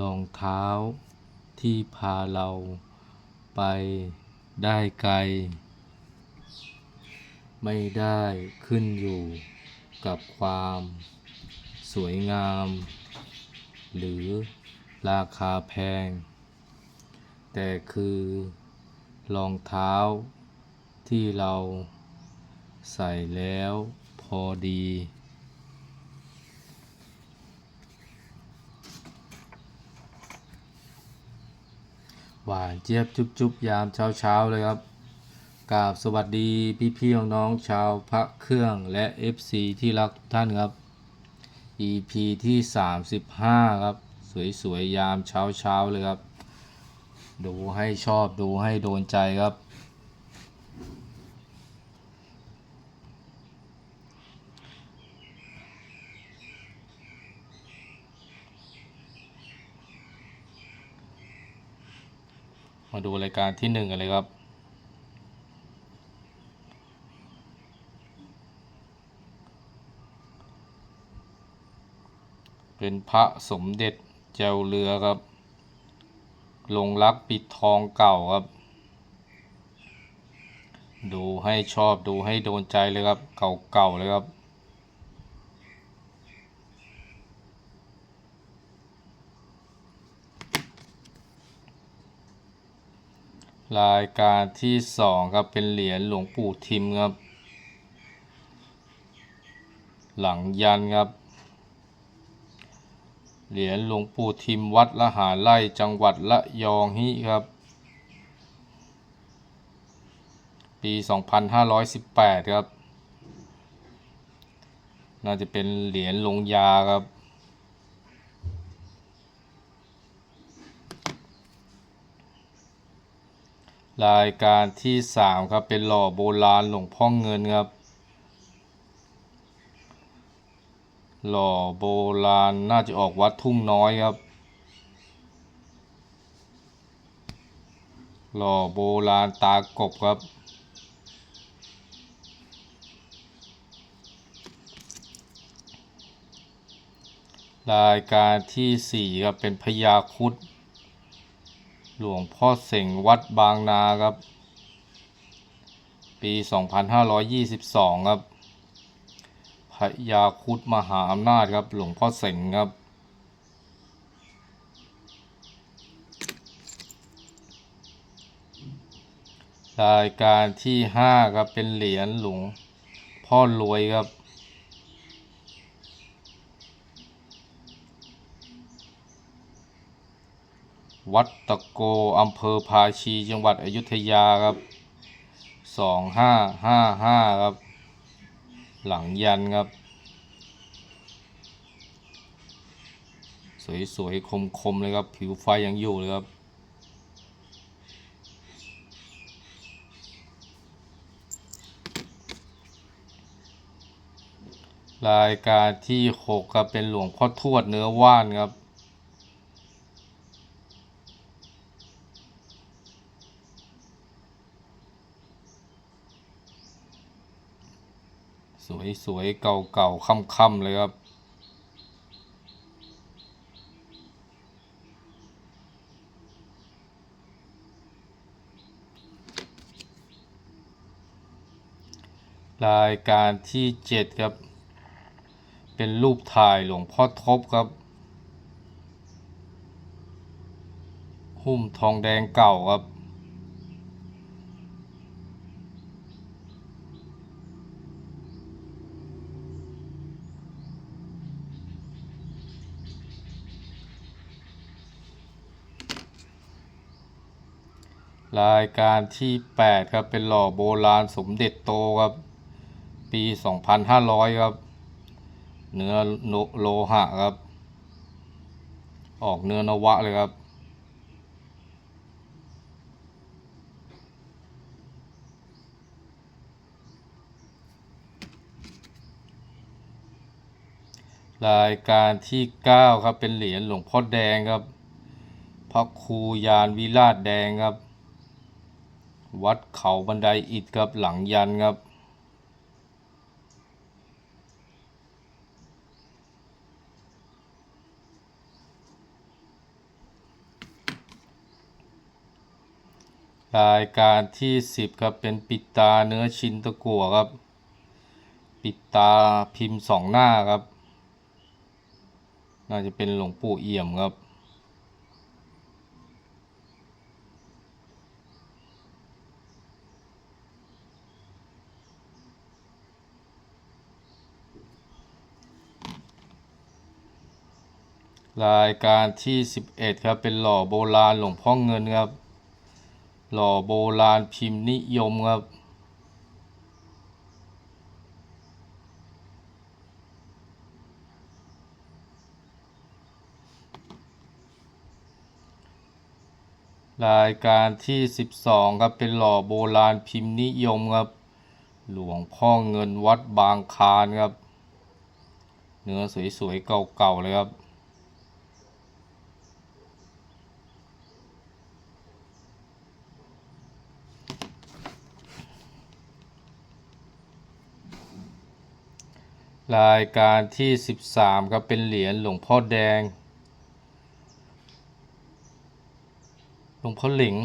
รองเท้าที่พาเราไปได้ไกล ไม่ได้ขึ้นอยู่กับความสวยงาม หรือราคาแพง แต่คือรองเท้าที่เราใส่แล้วพอดี หวานเจี๊ยบจุ๊บจุ๊บยามเช้าเช้าๆเลยครับกราบสวัสดีพี่พี่ๆน้องๆชาวพระเครื่องและ FC ที่รักทุกท่านครับ EP ที่ 35 ครับ สวยๆยามเช้าเช้าๆเลยครับ ดูให้ชอบดูให้โดนใจครับ มาดูรายการที่หนึ่งกันเลยครับ เป็นพระสมเด็จแจวเรือครับ ลงรักปิดทองเก่าครับ ดูให้ชอบดูให้โดนใจเลยครับ เก่าๆเลยครับ รายการที่สองครับเป็นเหรียญหลวงปู่ทิมครับ หลังยันครับ เหรียญหลวงปู่ทิมวัดละหารไร่จังหวัดละยองฮิครับ ปี 2518 ครับ น่าจะเป็นเหรียญลงยาครับ รายการที่สามครับเป็นหล่อโบราณหลวงพ่อเงินครับ หล่อโบราณน่าจะออกวัดทุ่งน้อยครับ หล่อโบราณตากบครับรายการที่สี่ครับเป็นพญาคุด หลวงพ่อเสงวัดบางนาครับ ปี 2522 ครับพระยาคุดมหาอำนาจครับ หลวงพ่อเสงครับ รายการที่ 5 ครับ เป็นเหรียญหลวงพ่อรวยครับ วัดตะโกอำเภอภาชีจังหวัดอยุธยาครับสองห้าห้าห้าครับ หลังยันครับ สวยๆ คม ๆ เลยครับ ผิวไฟยังอยู่เลยครับ รายการที่หกครับเป็นหลวงพ่อทวดเนื้อว่านครับ สวยสวยเก่าเก่าค่ำค่ำๆเลยครับ รายการที่เจ็ดครับ เป็นรูปถ่ายหลวงพ่อทบครับ หุ้มทองแดงเก่าครับ รายการที่ 8 ครับ เป็นหล่อโบราณสมเด็จโตครับ ปี 2500 ครับ เนื้อโโลหะครับ ออกเนื้อนวะเลยครับ รายการที่ 9 ครับ เป็นเหรียญหลวงพ่อแดงครับพระครูยานวิราชแดงครับ วัดเขาบันไดอิฐครับหลังยันครับ รายการที่ 10 ครับ เป็นปิดตาเนื้อชิ้นตะกั่วครับ ปิดตาพิมพ์สองหน้าครับ น่าจะเป็นหลวงปู่เอี่ยมครับ รายการที่ 11 ครับ เป็นหล่อโบราณหลวงพ่อเงินครับ หล่อโบราณพิมพ์นิยมครับ รายการที่ 12 ครับ เป็นหล่อโบราณพิมพ์นิยมครับ หลวงพ่อเงินวัดบางคานครับ เนื้อสวยๆเก่าๆเลยครับ รายการที่ 13ครับเป็นเหรียญหลวงพ่อแดง หลวงพ่อหลิง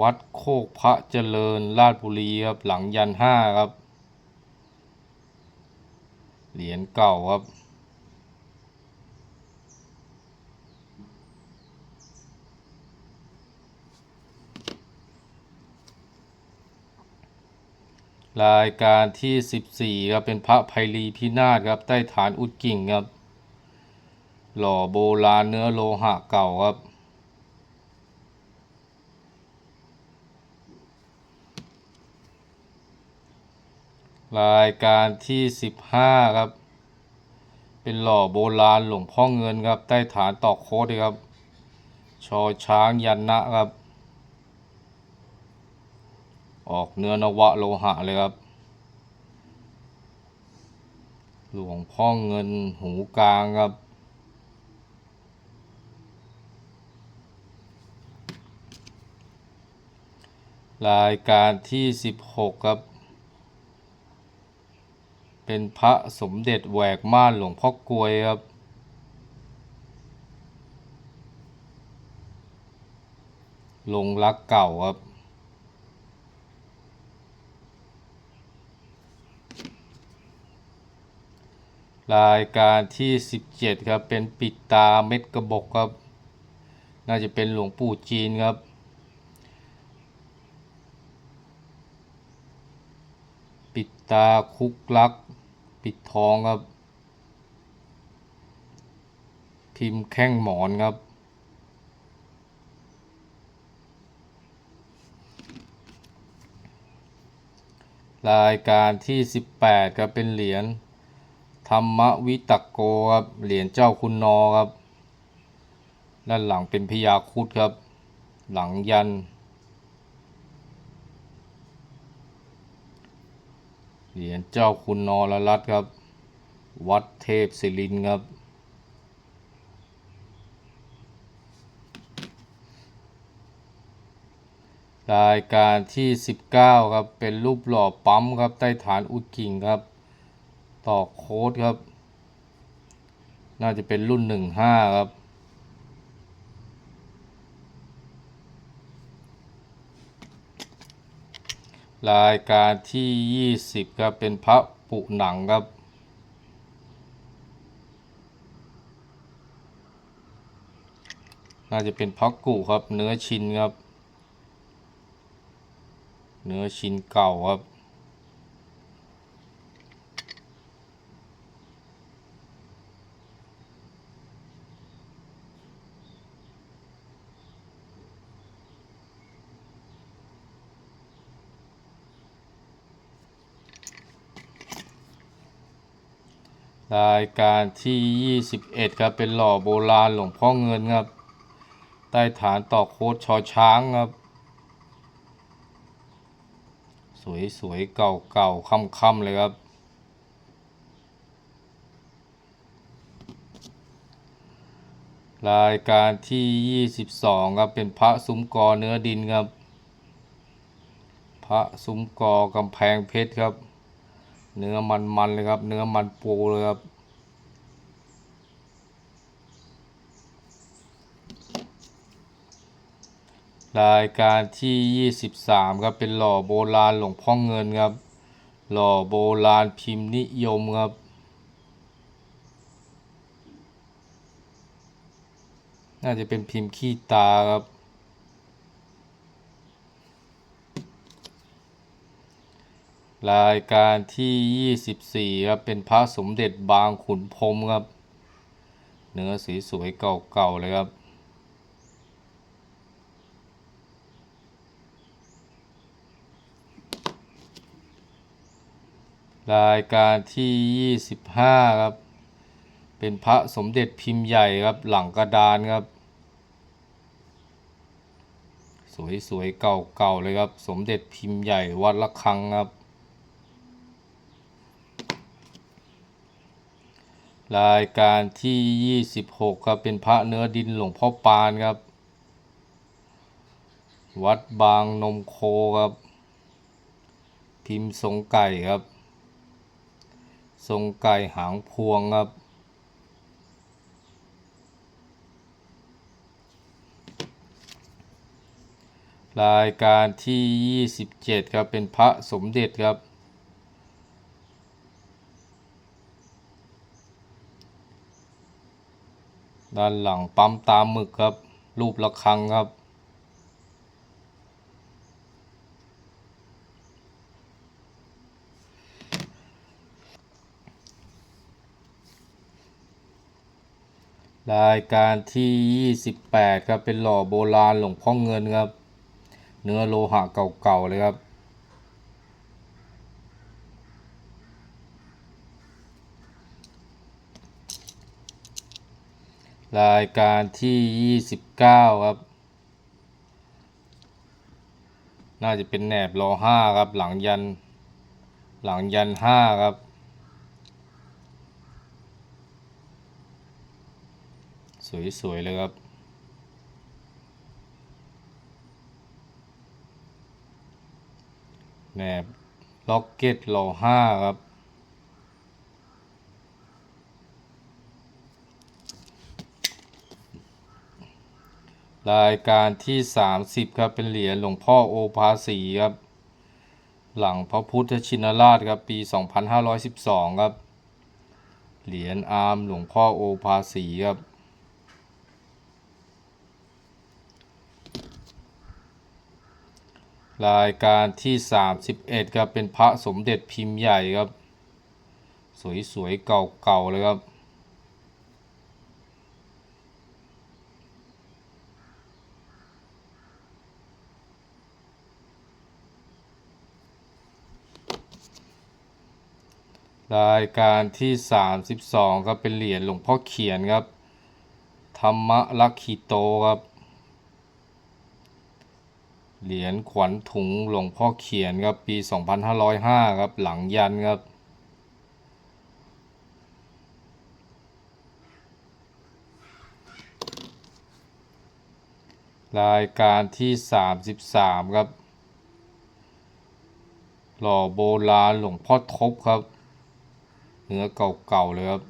วัดโคกพระเจริญราชบุรีครับหลังยันห้าครับ เหรียญเก่าครับ รายการที่ 14ครับเป็นพระไพรีพินาศครับใต้ฐานอุดกิ่งครับ หล่อโบราณเนื้อโลหะเก่าครับ รายการที่ 15 ครับ เป็นหล่อโบราณหลวงพ่อเงินครับใต้ฐานตอกโคดครับ ชอช้างยันนะครับ ออกเนื้อนวะโลหะเลยครับ หลวงพ่อเงินหูกลางครับ รายการที่ 16 ครับ เป็นพระสมเด็จแหวกม่านหลวงพ่อกลวยครับลงรักเก่าครับ รายการที่ 17 ครับ เป็นปิดตาเม็ดกระบอกครับ น่าจะเป็นหลวงปู่จีนครับ ปิดตาคุกลัก ปิดทองครับ พิมพ์แข้งหมอนครับ รายการที่ 18 ครับเป็นเหรียญ ธรรมวิตกโกครับเหรียญเจ้าคุณนอครับ ด้านหลังเป็นพญาคุดครับ หลังยัน เหรียญเจ้าคุณนอรรัตครับ วัดเทพศิรินครับรายการที่ 19 ครับ เป็นรูปหล่อปั๊มครับ ใต้ฐานอุดกิ่งครับ ต่อโค้ดครับ น่าจะเป็นรุ่น15ครับ รายการที่20ครับ เป็นพระปุหนังครับน่าจะเป็นพักกุครับ เนื้อชิ้นครับ เนื้อชิ้นเก่าครับ รายการที่ 21 ครับ เป็นหล่อโบราณหลวงพ่อเงินครับ ใต้ฐานต่อโคดชอช้างครับ สวยสวยๆเก่าเก่าค่ำค่ำๆเลยครับ รายการที่ 22 ครับ เป็นพระซุ้มกอเนื้อดินครับ พระซุ้มกอกำแพงเพชรครับ เนื้อมันๆเลยครับ เนื้อมันปูเลยครับ รายการที่ 23 ครับ เป็นหล่อโบราณหลวงพ่อเงินครับ หล่อโบราณพิมพ์นิยมครับน่าจะเป็นพิมพ์ขี้ตาครับ รายการที่ 24 ครับ เป็นพระสมเด็จบางขุนพรมครับ เนื้อสีสวยเก่าๆเลยครับรายการที่ 25 ครับ เป็นพระสมเด็จพิมพ์ใหญ่ครับ หลังกระดานครับ สวยๆเก่าๆเลยครับ สมเด็จพิมพ์ใหญ่วัดละคังครับ รายการที่ 26 ครับ เป็นพระเนื้อดินหลวงพ่อปานครับ วัดบางนมโคครับ พิมพ์ทรงไก่ครับ ทรงไก่หางพวงครับ รายการที่ 27 ครับ เป็นพระสมเด็จครับ ด้านหลังปั๊มตามหมึกครับ รูประฆังครับ รายการที่ 28 ครับ เป็นหล่อโบราณหลวงพ่อเงินครับ เนื้อโลหะเก่าๆเลยครับ รายการที่ 29 ครับ น่าจะเป็นแหนบรอห้าครับ หลังยัน หลังยันห้าครับ สวย ๆ เลยครับ แหนบล็อกเก็ตรอห้าครับ รายการที่ 30 ครับเป็นเหรียญหลวงพ่อโอภาสีครับ หลังพระพุทธชินราชครับปี 2512 ครับ เหรียญอาร์มหลวงพ่อโอภาสีครับรายการที่ 31 ครับ เป็นพระสมเด็จพิมพ์ใหญ่ครับ สวยๆ เก่าๆเลยครับ รายการที่ 32 ครับ เป็นเหรียญหลวงพ่อเขียนครับ ธรรมลักขิโตครับ เหรียญขวัญถุงหลวงพ่อเขียนครับ ปี 2505 ครับ หลังยันครับ รายการที่ 33 ครับ หล่อโบราณหลวงพ่อทบครับ เนื้อเก่าๆเลยครับ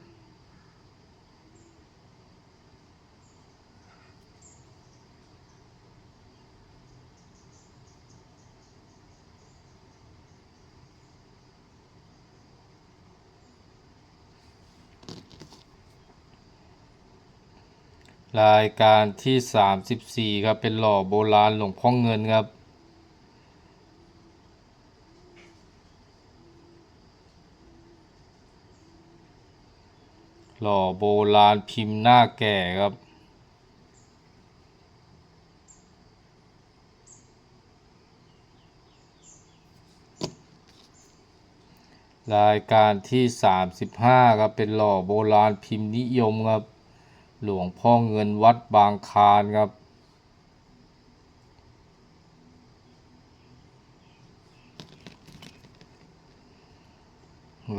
รายการที่ 34 ครับ เป็นหล่อโบราณหลวงพ่อเงินครับ หล่อโบราณพิมพ์หน้าแก่ครับ รายการที่ 35 ครับ เป็นหล่อโบราณพิมพ์นิยมครับ หลวงพ่อเงินวัดบางคานครับ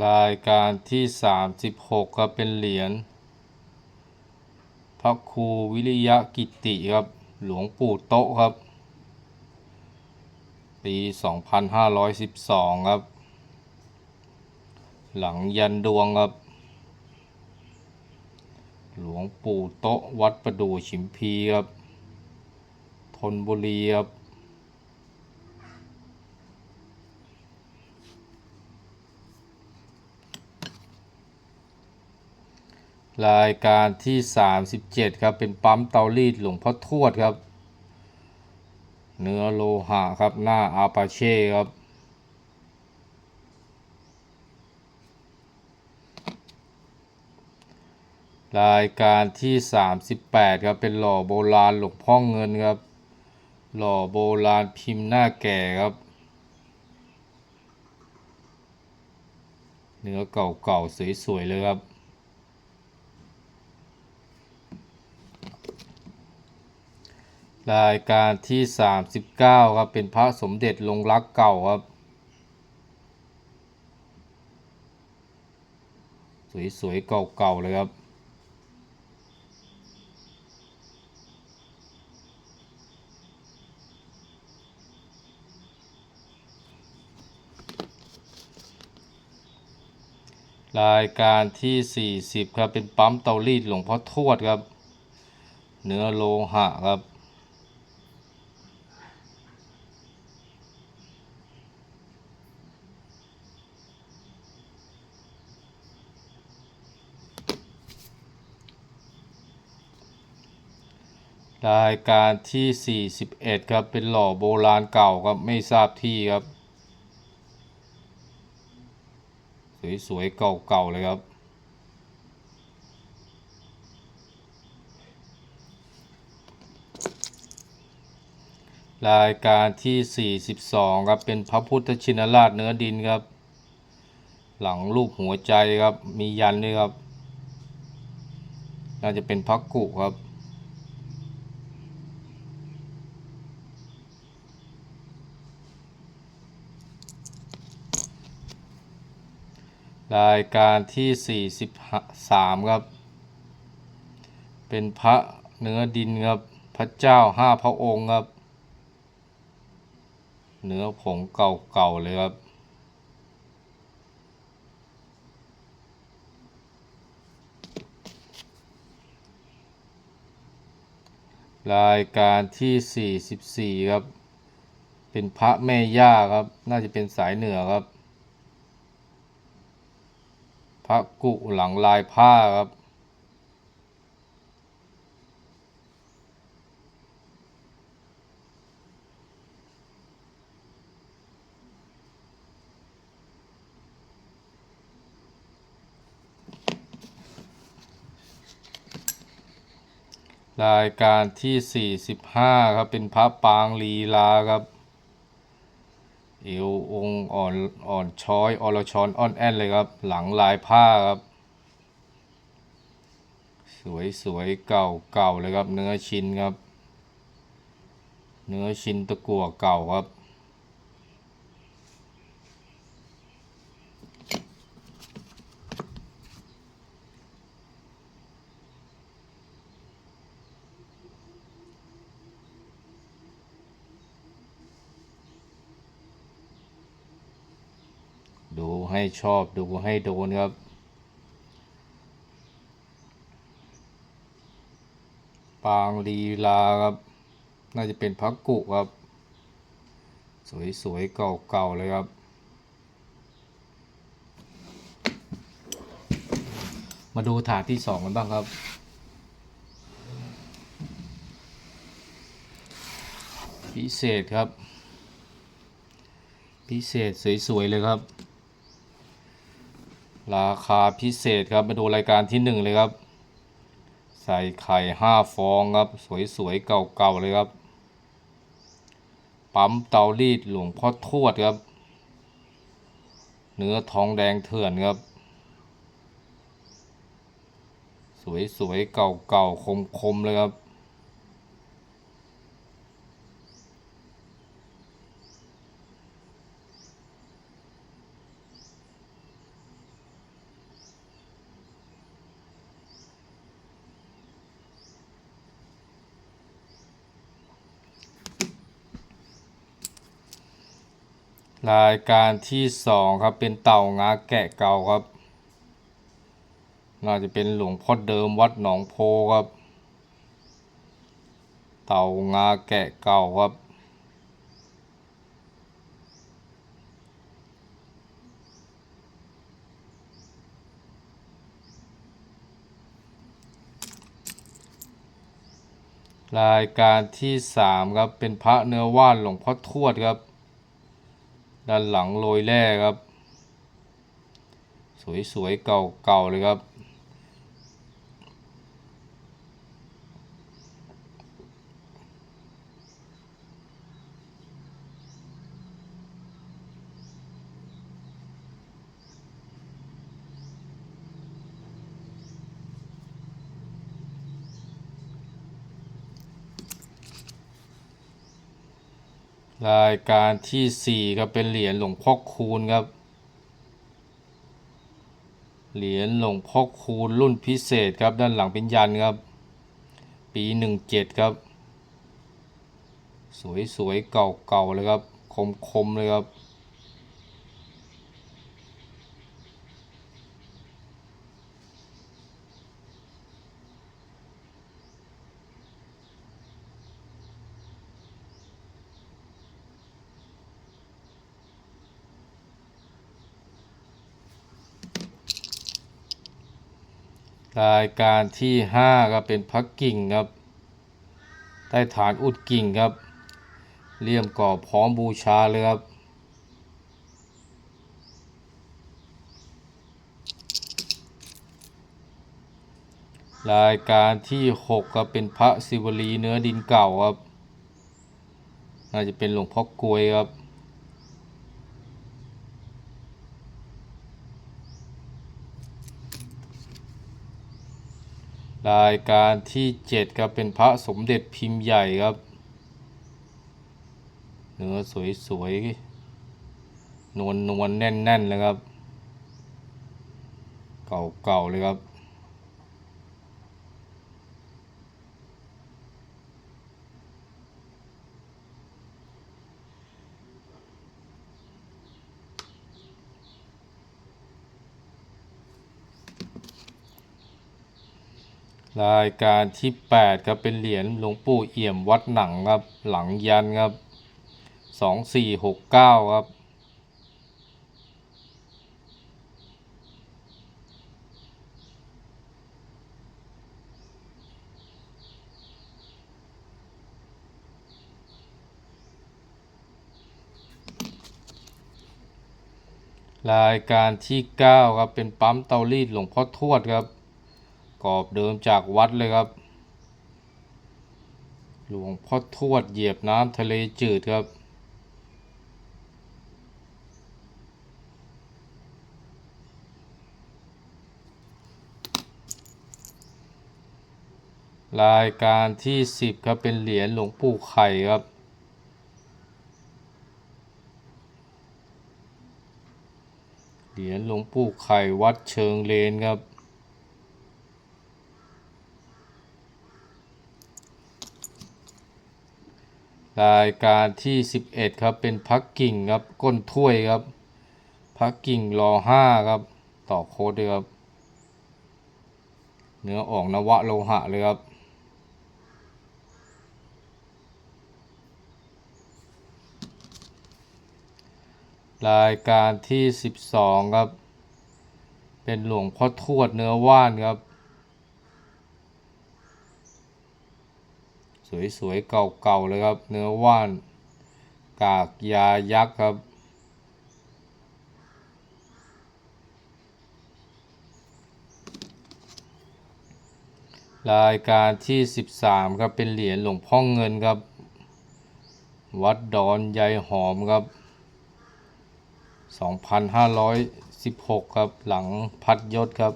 รายการที่ 36 ครับ เป็นเหรียญพระครูวิริยะกิติครับ หลวงปู่โต๊ะครับ ปี 2512 ครับ หลังยันดวงครับ หลวงปู่โต๊ะวัดประดู่ฉิมพีครับธนบุรีครับ รายการที่ 37 ครับ เป็นปั๊มเตารีดหลวงพ่อทวดครับ เนื้อโลหะครับ หน้าอาปาเช่ครับ รายการที่ 38 ครับ เป็นหล่อโบราณหลวงพ่อเงินครับ หล่อโบราณพิมพ์หน้าแก่ครับ เนื้อเก่าๆสวยๆเลยครับ รายการที่ 39 ครับ เป็นพระสมเด็จลงรักเก่าครับ สวยๆ เก่าๆ เลยครับ รายการที่ 40 ครับ เป็นปั๊มเตารีดหลวงพ่อทวดครับ เนื้อโลหะครับ รายการที่ 41 ครับ เป็นหล่อโบราณเก่าครับ ไม่ทราบที่ครับ สวยๆ เก่าๆ เลยครับ รายการที่ 42 ครับ เป็นพระพุทธชินราชเนื้อดินครับ หลังรูปหัวใจครับ มียันด้วยครับ น่าจะเป็นพระกุครับ รายการที่ 43 ครับ เป็นพระเนื้อดินครับ พระเจ้าห้าพระองค์ครับ เนื้อผงเก่าๆเลยครับ รายการที่ 44 ครับ เป็นพระแม่ย่าครับ น่าจะเป็นสายเหนือครับ ระกุหลังลายผ้าครับ รายการที่ 45 ครับ เป็นพระปางลีลาครับ เอวองอ่อนอ่อนช้อยอลอรชรอ่อนแอนเลยครับ หลังลายผ้าครับ สวยสวยเก่าเก่าเลยครับ เนื้อชิ้นครับ เนื้อชิ้นตะกั่วเก่าครับ ดู ให้ชอบดูให้โดนครับ ปางลีลาครับ น่าจะเป็นพักกุครับ สวยๆ เก่าๆ เลยครับ มาดูถาดที่สองกันบ้างครับพิเศษครับ พิเศษสวย ๆ เลยครับ ราคาพิเศษครับมาดูรายการที่หนึ่งเลยครับ ใส่ไข่ห้าฟองครับ สวยๆ เก่าๆ เลยครับ ปั๊มเตารีดหลวงพ่อทวดครับ เนื้อทองแดงเถื่อนครับ สวยๆ เก่าๆ คมๆ เลยครับ รายการที่สองครับเป็นเต่างาแกะเก่าครับ น่าจะเป็นหลวงพ่อเดิมวัดหนองโพครับ เต่างาแกะเก่าครับรายการที่สามครับ เป็นพระเนื้อว่านหลวงพ่อทวดครับ ด้านหลังโรยแร่ครับ สวยๆเก่าๆเลยครับ รายการที่สี่ครับ เป็นเหรียญหลวงพ่อคูณครับ เหรียญหลวงพ่อคูณรุ่นพิเศษครับด้านหลังเป็นยันครับ ปีหนึ่งเจ็ดครับ สวยๆเก่าๆเลยครับ คมๆเลยครับ รายการที่ห้าก็เป็นพักกิ่งครับ ใต้ฐานอุดกิ่งครับเลี่ยมก่อพร้อมบูชาเลยครับรายการที่หกก็เป็นพระศิวลีเนื้อดินเก่าครับ น่าจะเป็นหลวงพ่อกลวยครับ รายการที่เจ็ดครับ เป็นพระสมเด็จพิมพ์ใหญ่ครับ เนื้อสวยๆ นวลนวลแน่นแน่นๆเลยครับ เก่าๆเลยครับ รายการที่แปดครับเป็นเหรียญหลวงปู่เอี่ยมวัดหนังครับ หลังยันครับสองสี่หกเก้าครับ รายการที่เก้าครับเป็นปั๊มเตารีดหลวงพ่อทวดครับ กรอบเดิมจากวัดเลยครับ หลวงพ่อทวดเหยียบน้ำทะเลจืดครับ รายการที่สิบครับ เป็นเหรียญหลวงปู่ไข่ครับเหรียญหลวงปู่ไข่วัดเชิงเลนครับ รายการที่ 11 ครับ เป็นพักกิ่งครับก้นถ้วยครับ พักกิ่งรอห้าครับ ต่อโค้ดด้วยครับ เนื้อออกนวะโลหะเลยครับรายการที่ 12 ครับ เป็นหลวงพ่อทวดเนื้อว่านครับ สวยๆ เก่าๆ เลยครับ เนื้อว่าน กากยายักษ์ครับ รายการที่ 13 ครับ เป็นเหรียญหลวงพ่อเงินครับ วัดดอนยายหอมครับ 2,516 ครับ หลังพัดยศครับ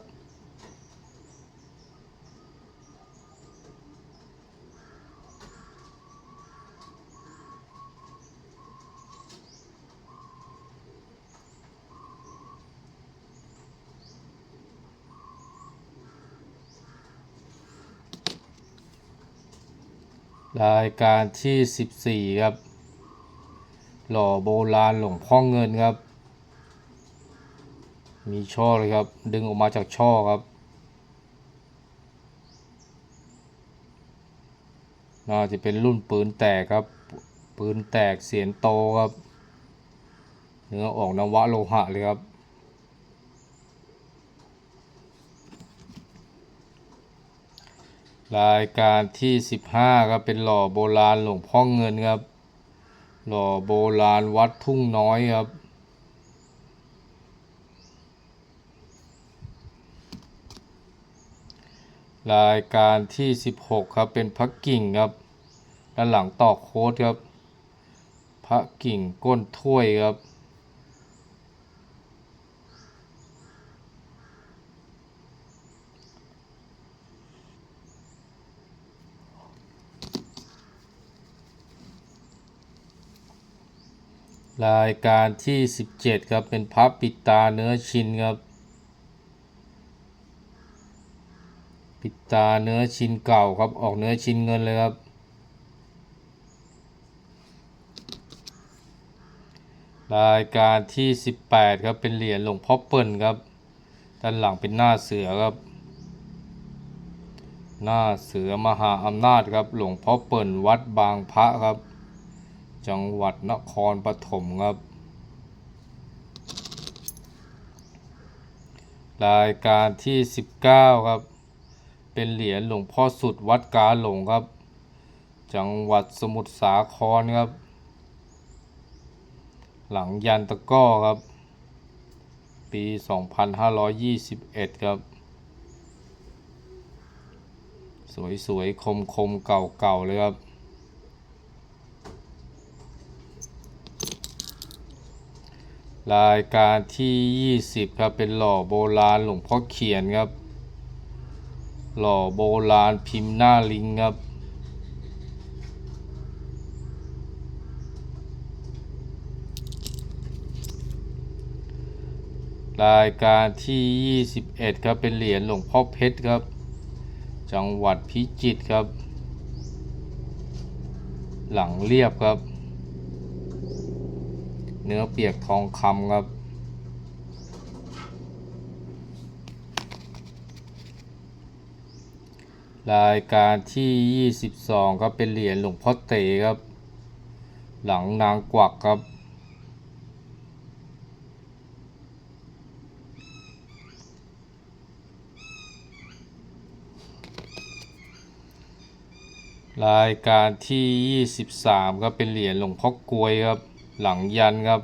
รายการที่ 14 ครับ หล่อโบราณหลวงพ่อเงินครับ มีช่อเลยครับ ดึงออกมาจากช่อครับ น่าจะเป็นรุ่นปืนแตกครับ ปืนแตกเสียนโตครับ เนื้อออกนวะโลหะเลยครับ รายการที่ 15ครับเป็นหล่อโบราณหลวงพ่อเงินครับ หล่อโบราณวัดทุ่งน้อยครับ รายการที่ 16 ครับเป็นพักกิ่งครับ ด้านหลังตอกโค้ดครับ พระกิ่งก้นถ้วยครับ รายการที่ 17 ครับ เป็นพับปิดตาเนื้อชินครับ ปิดตาเนื้อชินเก่าครับ ออกเนื้อชินเงินเลยครับ รายการที่ 18 ครับเป็นเหรียญหลวงพ่อเปิ่นครับด้านหลังเป็นหน้าเสือครับ หน้าเสือมหาอำนาจครับ หลวงพ่อเปิ่นวัดบางพระครับ จังหวัดนครปฐมครับ รายการที่ 19 ครับ เป็นเหรียญหลวงพ่อสุดวัดกาหลงครับ จังหวัดสมุทรสาครครับ หลังยันตะก้อครับ ปี 2521 ครับสวยๆ คมๆ เก่าๆ เลยครับ รายการที่ 20 ครับ เป็นหล่อโบราณหลวงพ่อเขียนครับ หล่อโบราณพิมพ์หน้าลิงครับ รายการที่ 21 ครับเป็นเหรียญหลวงพ่อเพชรครับ จังหวัดพิจิตรครับ หลังเรียบครับ เนื้อเปียกทองคำครับ รายการที่ 22 ครับ เป็นเหรียญหลวงพ่อเต๋ครับ หลังนางกวักครับรายการที่ 23ครับเป็นเหรียญหลวงพ่อกลวยครับ หลังยันครับ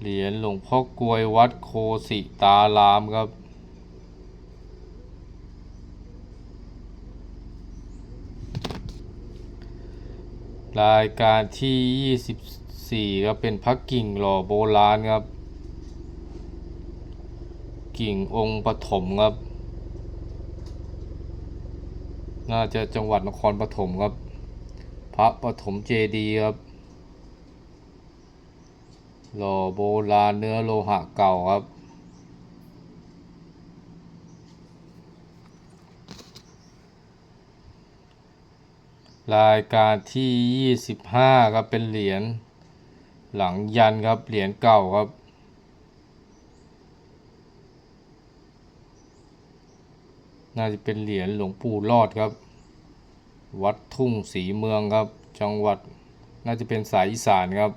เหรียญหลวงพ่อกลวยวัดโคสิตารามครับ รายการที่ 24 ครับ เป็นพักกิ่งหล่อโบราณครับ กิ่งองค์ปฐมครับ น่าจะจังหวัดนครปฐมครับ พระปฐมเจดีครับ หล่อโบราณเนื้อโลหะเก่าครับ รายการที่ 25ครับเป็นเหรียญหลังยันครับ เหรียญเก่าครับน่าจะเป็นเหรียญหลวงปู่รอดครับ วัดทุ่งศรีเมืองครับ จังหวัดน่าจะเป็นสายอีสานครับ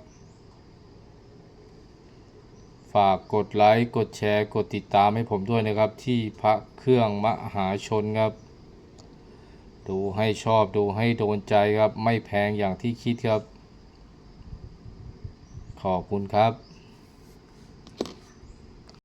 ฝากกดไลค์กดแชร์กดติดตามให้ผมด้วยนะครับ ที่พระเครื่องมหาชนครับ ดูให้ชอบดูให้โดนใจครับ ไม่แพงอย่างที่คิดครับ ขอบคุณครับ